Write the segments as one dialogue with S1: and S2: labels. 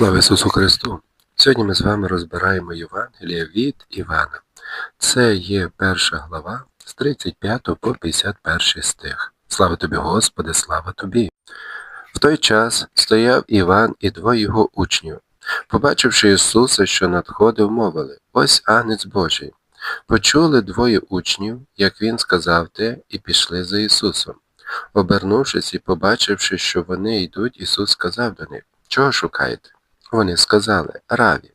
S1: Слава Ісусу Христу! Сьогодні ми з вами розбираємо Євангелія від Івана. Це є перша глава з 35 по 51 стих. Слава тобі, Господи, слава тобі! В той час стояв Іван і двоє його учнів. Побачивши Ісуса, що надходив, мовили Ось Агнець Божий. Почули двоє учнів, як він сказав те, і пішли за Ісусом. Обернувшись і побачивши, що вони йдуть, Ісус сказав до них Чого шукаєте? Вони сказали Раві,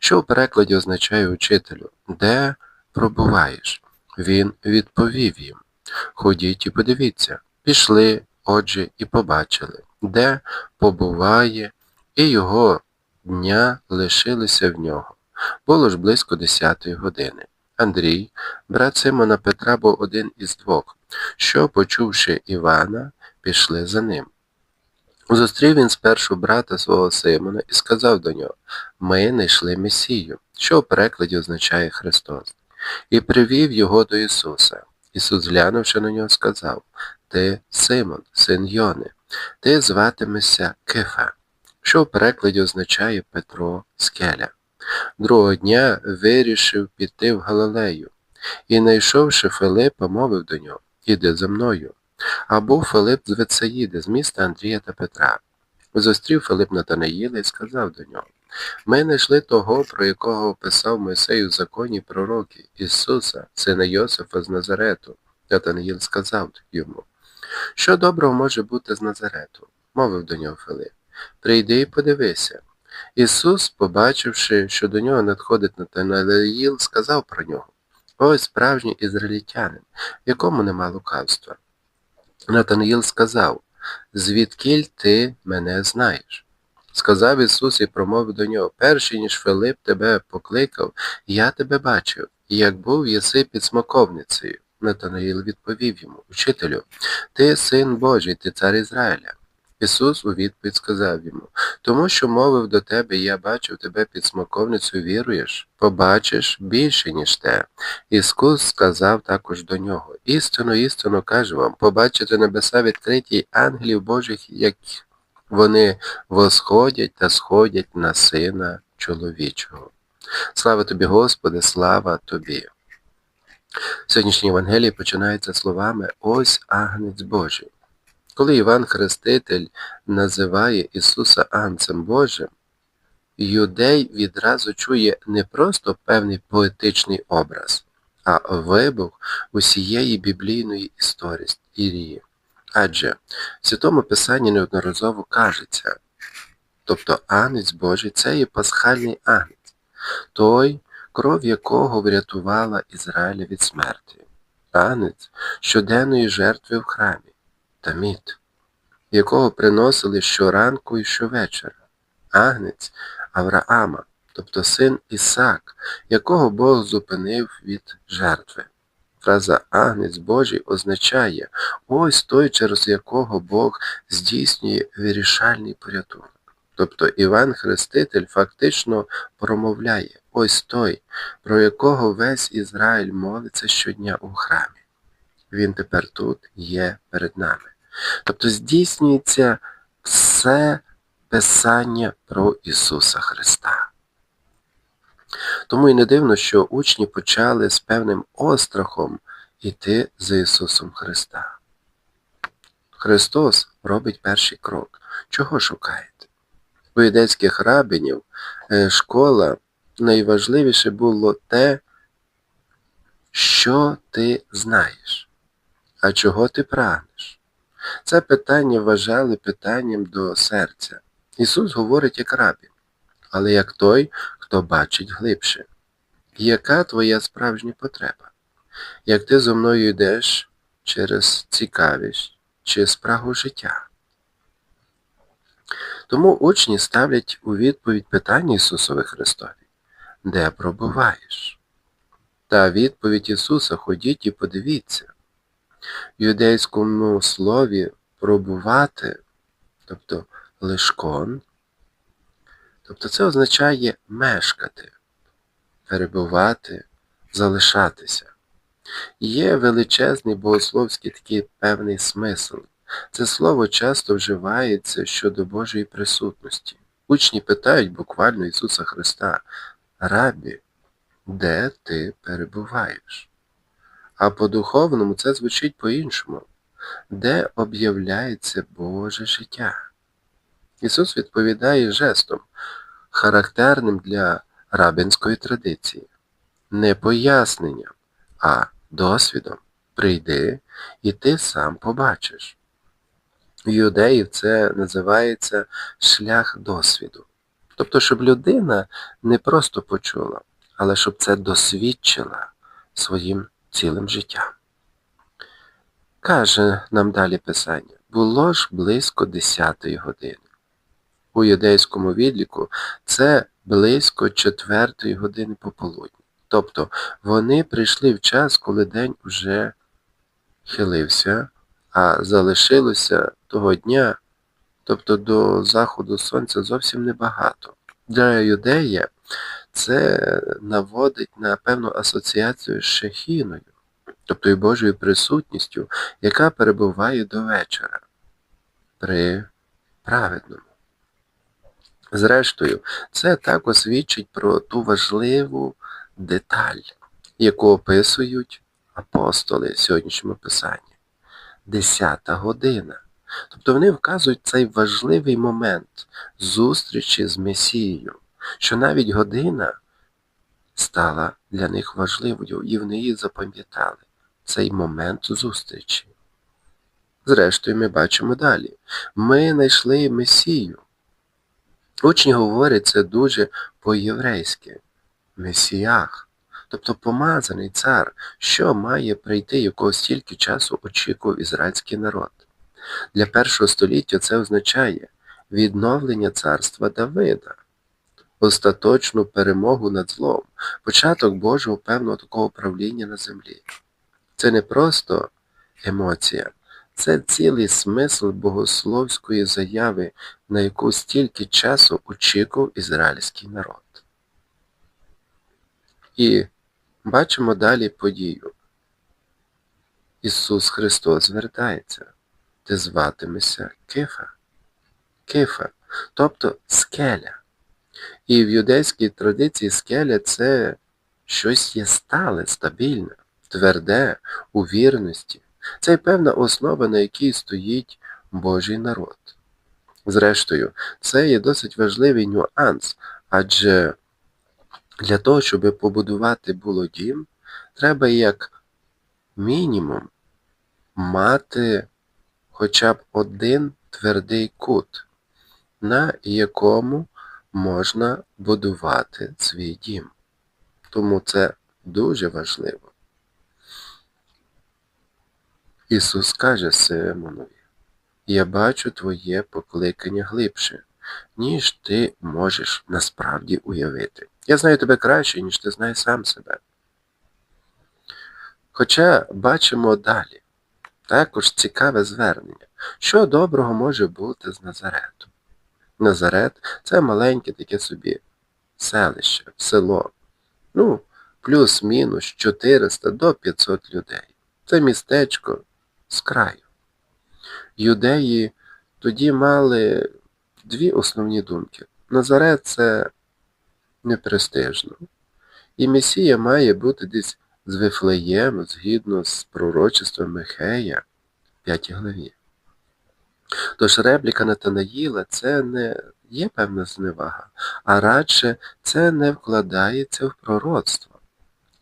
S1: що в перекладі означає учителю, де пробуваєш? Він відповів їм Ходіть і подивіться. Пішли, отже, і побачили, де побуває, і його дня лишилися в нього. Було ж близько десятої години. Андрій, брат Симона Петра, був один із двох, що, почувши Івана, пішли за ним. Зустрів він спершу брата свого Симона і сказав до нього Ми знайшли Месію, що в перекладі означає Христос, і привів його до Ісуса. Ісус, глянувши на нього, сказав Ти Симон, син Йони, ти зватимешся Кифа, що в перекладі означає Петро Скеля. Другого дня вирішив піти в Галилею, і, знайшовши Филипа, мовив до нього Іди за мною. А був Филип з Вецаїди, з міста Андрія та Петра. Зустрів Филип Натанаїла і сказав до нього Ми знайшли того, про якого описав Мойсей у законі пророки, Ісуса, сина Йосифа з Назарету. Натанаїл сказав йому Що доброго може бути з Назарету? мовив до нього Филип. Прийди і подивися. Ісус, побачивши, що до нього надходить Натанаїл, сказав про нього Ось справжній ізраїльтянин, в якому нема лукавства. Натанаїл сказав, звідкіль ти мене знаєш? Сказав Ісус і промовив до нього, перший, ніж Филип тебе покликав, я тебе бачив, як був єси під смоковницею. Натанаїл відповів йому, Учителю, ти син Божий, ти цар Ізраїля. Ісус у відповідь сказав йому Тому що мовив до тебе, я бачив тебе під смоковницею, віруєш, побачиш більше, ніж те. Іскус сказав також до нього Істину, істину кажу вам, побачите небеса відкриті ангелів Божих, як вони восходять та сходять на Сина чоловічого. Слава тобі, Господи, слава тобі. Сьогоднішній Євангелій починається словами Ось агнець Божий. Коли Іван Хреститель називає Ісуса Агнцем Божим, юдей відразу чує не просто певний поетичний образ, а вибух усієї біблійної історії. Адже в Святому Писанні неодноразово кажеться, тобто Агнець Божий це є пасхальний агнець, той, кров якого врятувала Ізраїля від смерті, агнець щоденної жертви в храмі таміт, якого приносили щоранку і щовечора, агнець Авраама, тобто син Ісак, якого Бог зупинив від жертви. Фраза Агнець Божий означає ось той, через якого Бог здійснює вирішальний порятунок. Тобто Іван Хреститель фактично промовляє ось той, про якого весь Ізраїль молиться щодня у храмі. Він тепер тут є перед нами. Тобто здійснюється все Писання про Ісуса Христа. Тому і не дивно, що учні почали з певним острахом йти за Ісусом Христа. Христос робить перший крок. Чого шукаєте? У юдейських рабинів е, школа найважливіше було те, що ти знаєш, а чого ти прагнеш. Це питання вважали питанням до серця. Ісус говорить як рабі, але як той, хто бачить глибше. Яка твоя справжня потреба? Як ти зо мною йдеш через цікавість чи спрагу життя? Тому учні ставлять у відповідь питання Ісусові Христові, де пробуваєш? Та відповідь Ісуса ходіть і подивіться. В юдейському слові пробувати, тобто лишкон, тобто це означає мешкати, перебувати, залишатися. Є величезний богословський такий певний смисл. Це слово часто вживається щодо Божої присутності. Учні питають буквально Ісуса Христа, Рабі, де ти перебуваєш? А по-духовному це звучить по-іншому, де об'являється Боже життя. Ісус відповідає жестом, характерним для рабинської традиції, не поясненням, а досвідом. Прийди і ти сам побачиш. У юдеїв це називається шлях досвіду. Тобто, щоб людина не просто почула, але щоб це досвідчила своїм цілим життям. Каже нам далі Писання, було ж близько 10 години. У юдейському відліку це близько 4 години пополудні. Тобто вони прийшли в час, коли день уже хилився, а залишилося того дня, тобто до заходу сонця зовсім небагато. Для юдея це наводить на певну асоціацію з шехіною, тобто і Божою присутністю, яка перебуває до вечора при праведному. Зрештою, це також свідчить про ту важливу деталь, яку описують апостоли в сьогоднішньому писанні. Десята година. Тобто вони вказують цей важливий момент зустрічі з Месією, що навіть година стала для них важливою, і вони її запам'ятали цей момент зустрічі. Зрештою, ми бачимо далі. Ми знайшли Месію. Учні говорять це дуже по-єврейськи. Месіях, тобто помазаний цар, що має прийти, якого стільки часу очікував ізраїльський народ. Для першого століття це означає відновлення царства Давида, остаточну перемогу над злом, початок Божого певного такого правління на землі. Це не просто емоція, це цілий смисл богословської заяви, на яку стільки часу очікував ізраїльський народ. І бачимо далі подію. Ісус Христос звертається, ти зватимешся Кифа. Кифа, тобто скеля. І в юдейській традиції скеля це щось є стале, стабільне, тверде, у вірності. Це певна основа, на якій стоїть Божий народ. Зрештою, це є досить важливий нюанс, адже для того, щоб побудувати було дім, треба як мінімум мати хоча б один твердий кут, на якому можна будувати свій дім. Тому це дуже важливо. Ісус каже Симонові, я бачу твоє покликання глибше, ніж ти можеш насправді уявити. Я знаю тебе краще, ніж ти знаєш сам себе. Хоча бачимо далі, також цікаве звернення, що доброго може бути з Назарету. Назарет це маленьке таке собі селище, село. Ну, плюс-мінус 400 до 500 людей. Це містечко з краю. Юдеї тоді мали дві основні думки. Назарет це непрестижно. І Месія має бути десь з Вифлеєм, згідно з пророчеством Михея, 5 главі. Тож репліка Натанаїла це не є певна зневага, а радше це не вкладається в пророцтво.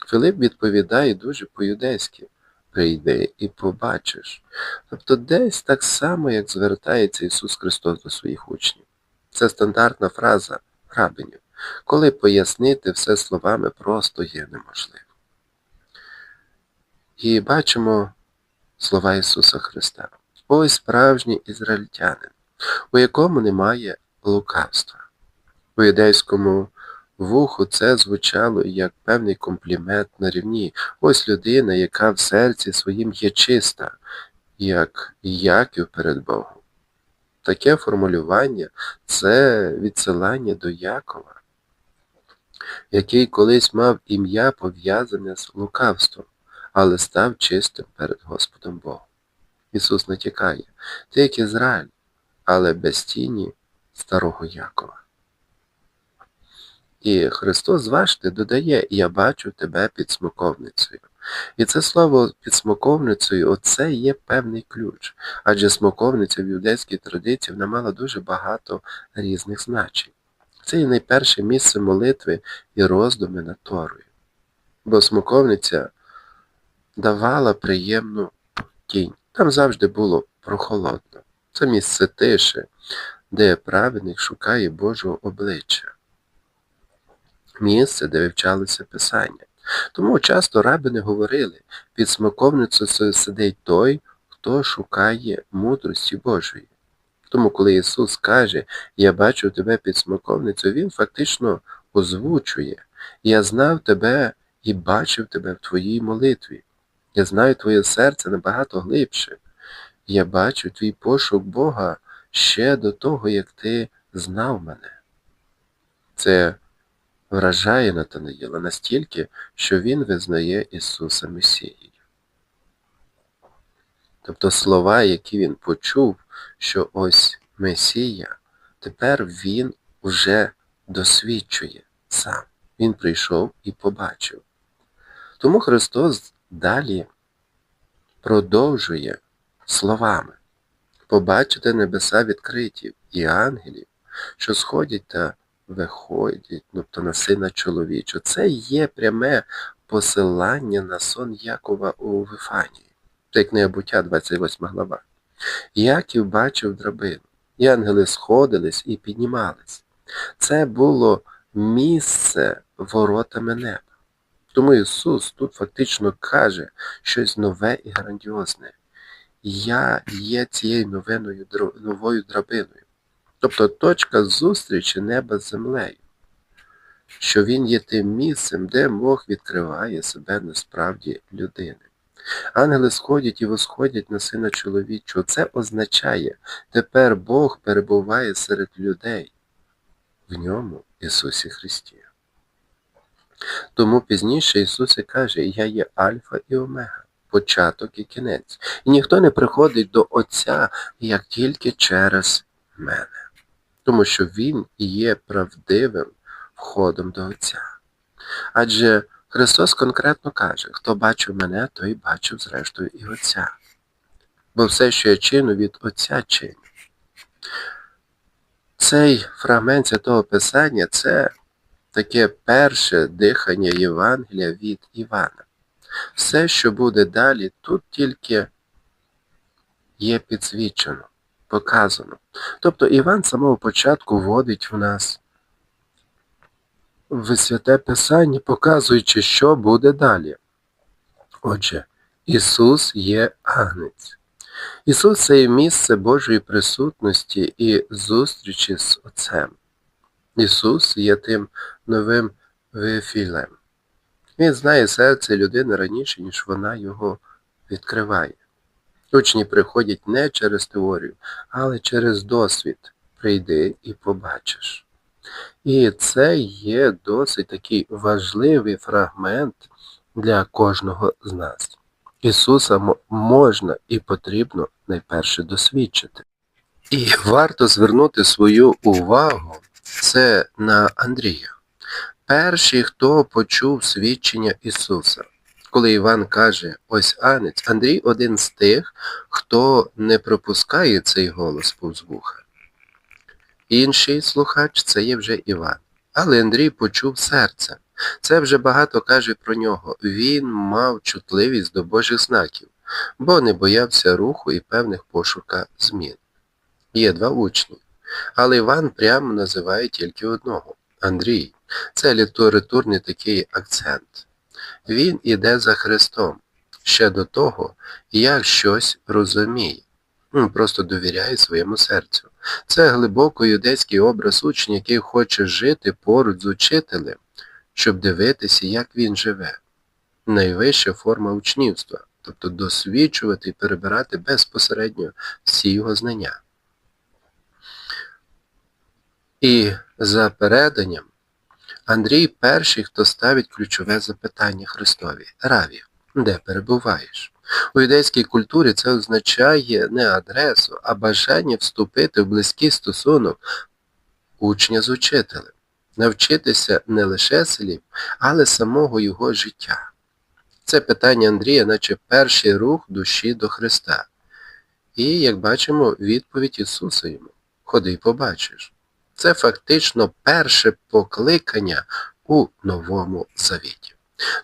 S1: Филип відповідає дуже по-юдейськи прийди і побачиш. Тобто десь так само, як звертається Ісус Христос до своїх учнів. Це стандартна фраза рабинів, коли пояснити все словами просто є неможливо. І бачимо слова Ісуса Христа. Ось справжній ізраїльтянин, у якому немає лукавства. У юдейському вуху це звучало як певний комплімент на рівні. Ось людина, яка в серці своїм є чиста, як Яків перед Богом. Таке формулювання це відсилання до Якова, який колись мав ім'я пов'язане з лукавством, але став чистим перед Господом Богом. Ісус натякає, ти як Ізраїль, але без тіні старого Якова. І Христос, зважте, додає, я бачу тебе під смоковницею. І це слово під смоковницею, оце є певний ключ. Адже смоковниця в юдейській традиції вона мала дуже багато різних значень. Це і найперше місце молитви і роздуми над Торою. Бо смоковниця давала приємну тінь. Там завжди було прохолодно. Це місце тиші, де праведник шукає Божого обличчя. Місце, де вивчалося Писання. Тому часто рабини говорили, під смоковницею сидить той, хто шукає мудрості Божої. Тому, коли Ісус каже, я бачу тебе під смоковницею, Він фактично озвучує, я знав тебе і бачив тебе в твоїй молитві. Я знаю твоє серце набагато глибше. Я бачу твій пошук Бога ще до того, як ти знав мене. Це вражає Натанаїла настільки, що він визнає Ісуса Месією. Тобто слова, які він почув, що ось Месія, тепер він уже досвідчує сам. Він прийшов і побачив. Тому Христос далі продовжує словами побачити небеса відкриті і ангелів, що сходять та виходять, тобто на сина чоловічого. Це є пряме посилання на сон Якова у Вифанії. Це книга буття, 28 глава. Яків бачив драбину, і ангели сходились і піднімались. Це було місце воротами неба. Тому Ісус тут фактично каже щось нове і грандіозне. Я є цією новиною, новою драбиною. Тобто точка зустрічі неба з землею, що Він є тим місцем, де Бог відкриває себе насправді людини. Ангели сходять і восходять на сина чоловічого. Це означає, тепер Бог перебуває серед людей в ньому Ісусі Христі. Тому пізніше Ісус і каже, Я є Альфа і Омега, початок і кінець. І ніхто не приходить до Отця, як тільки через мене. Тому що Він є правдивим входом до Отця. Адже Христос конкретно каже, хто бачив мене, той бачив зрештою і Отця. Бо все, що я чину, від Отця чиню. Цей фрагмент Святого Писання це таке перше дихання Євангелія від Івана. Все, що буде далі, тут тільки є підсвічено, показано. Тобто Іван з самого початку вводить в нас в святе Писання, показуючи, що буде далі. Отже, Ісус є агнець. Ісус це є місце Божої присутності і зустрічі з Отцем. Ісус є тим новим Вифілем. Він знає серце людини раніше, ніж вона його відкриває. Учні приходять не через теорію, але через досвід. Прийди і побачиш. І це є досить такий важливий фрагмент для кожного з нас. Ісуса можна і потрібно найперше досвідчити. І варто звернути свою увагу це на Андрія. Перший, хто почув свідчення Ісуса. Коли Іван каже, ось Анець, Андрій один з тих, хто не пропускає цей голос повз вуха. Інший слухач це є вже Іван. Але Андрій почув серце. Це вже багато каже про нього. Він мав чутливість до Божих знаків, бо не боявся руху і певних пошука змін. Є два учні. Але Іван прямо називає тільки одного Андрій. Це літературний такий акцент. Він іде за Христом ще до того, як щось розуміє. Він просто довіряє своєму серцю. Це глибоко юдейський образ учня, який хоче жити поруч з учителем, щоб дивитися, як він живе. Найвища форма учнівства, тобто досвідчувати і перебирати безпосередньо всі його знання. І за переданням Андрій перший, хто ставить ключове запитання Христові Раві, де перебуваєш? У юдейській культурі це означає не адресу, а бажання вступити в близький стосунок учня з учителем. навчитися не лише слів, але самого його життя. Це питання Андрія, наче перший рух душі до Христа. І, як бачимо, відповідь Ісуса йому Ходи побачиш. Це фактично перше покликання у Новому Завіті.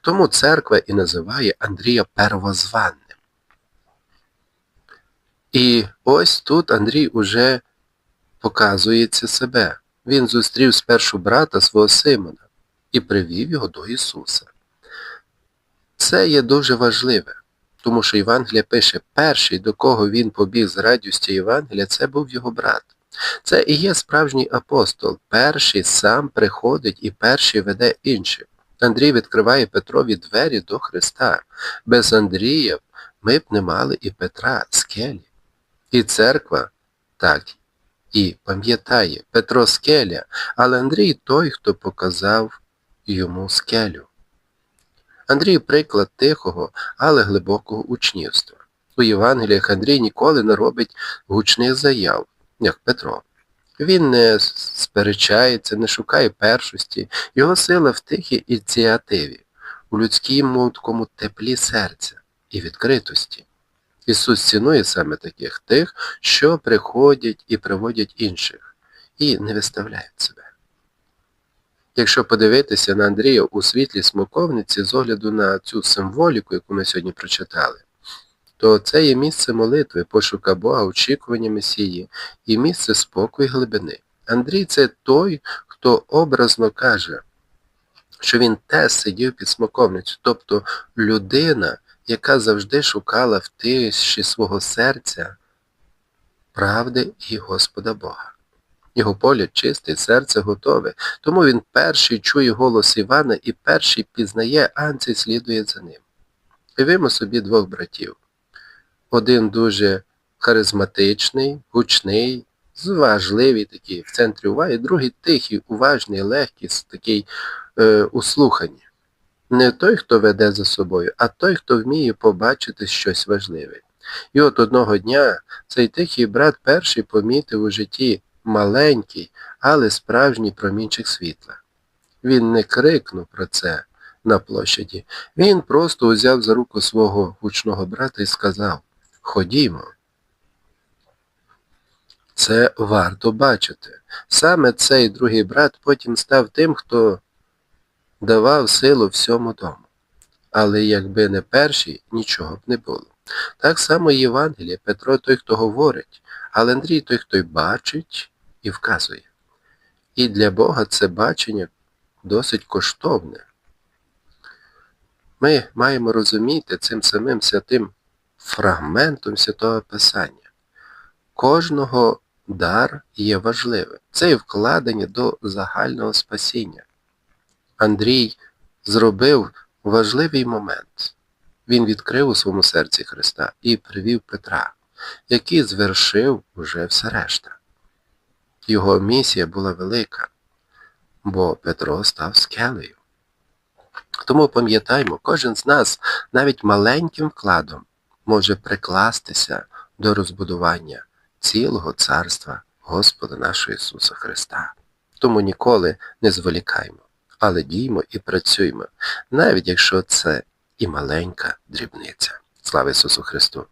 S1: Тому церква і називає Андрія первозванним. І ось тут Андрій уже показується себе. Він зустрів спершу брата свого Симона і привів його до Ісуса. Це є дуже важливе, тому що Євангелія пише, перший, до кого він побіг з радістю Євангелія, це був його брат. Це і є справжній апостол. Перший сам приходить і перший веде інших. Андрій відкриває Петрові двері до Христа. Без Андрія ми б не мали і Петра скелі. І церква так і пам'ятає Петро скеля, але Андрій той, хто показав йому скелю. Андрій приклад тихого, але глибокого учнівства. У Євангеліях Андрій ніколи не робить гучних заяв, як Петро. Він не сперечається, не шукає першості, його сила в тихій ініціативі, у людському такому теплі серця і відкритості. Ісус цінує саме таких тих, що приходять і приводять інших, і не виставляють себе. Якщо подивитися на Андрія у світлі смоковниці з огляду на цю символіку, яку ми сьогодні прочитали, то це є місце молитви, пошука Бога, очікування Месії і місце спокою і глибини. Андрій це той, хто образно каже, що він теж сидів під смоковницю, тобто людина, яка завжди шукала в тиші свого серця правди і Господа Бога. Його погляд чисте, серце готове, тому він перший чує голос Івана і перший пізнає, Анці слідує за ним. Уявимо собі двох братів. Один дуже харизматичний, гучний, зважливий такий в центрі уваги, другий тихий, уважний, легкий, такий е, услуханий. Не той, хто веде за собою, а той, хто вміє побачити щось важливе. І от одного дня цей тихий брат перший помітив у житті маленький, але справжній промінчик світла. Він не крикнув про це на площаді, він просто узяв за руку свого гучного брата і сказав Ходімо. Це варто бачити. Саме цей другий брат потім став тим, хто давав силу всьому дому. Але якби не перший, нічого б не було. Так само і Євангеліє, Петро той, хто говорить, але Андрій той, хто й бачить і вказує. І для Бога це бачення досить коштовне. Ми маємо розуміти цим самим святим фрагментом Святого Писання. Кожного дар є важливим. Це і вкладення до загального спасіння. Андрій зробив важливий момент. Він відкрив у своєму серці Христа і привів Петра, який звершив уже все решта. Його місія була велика, бо Петро став скелею. Тому пам'ятаймо, кожен з нас навіть маленьким вкладом може прикластися до розбудування цілого царства Господа нашого Ісуса Христа. Тому ніколи не зволікаймо, але діймо і працюймо, навіть якщо це і маленька дрібниця. Слава Ісусу Христу!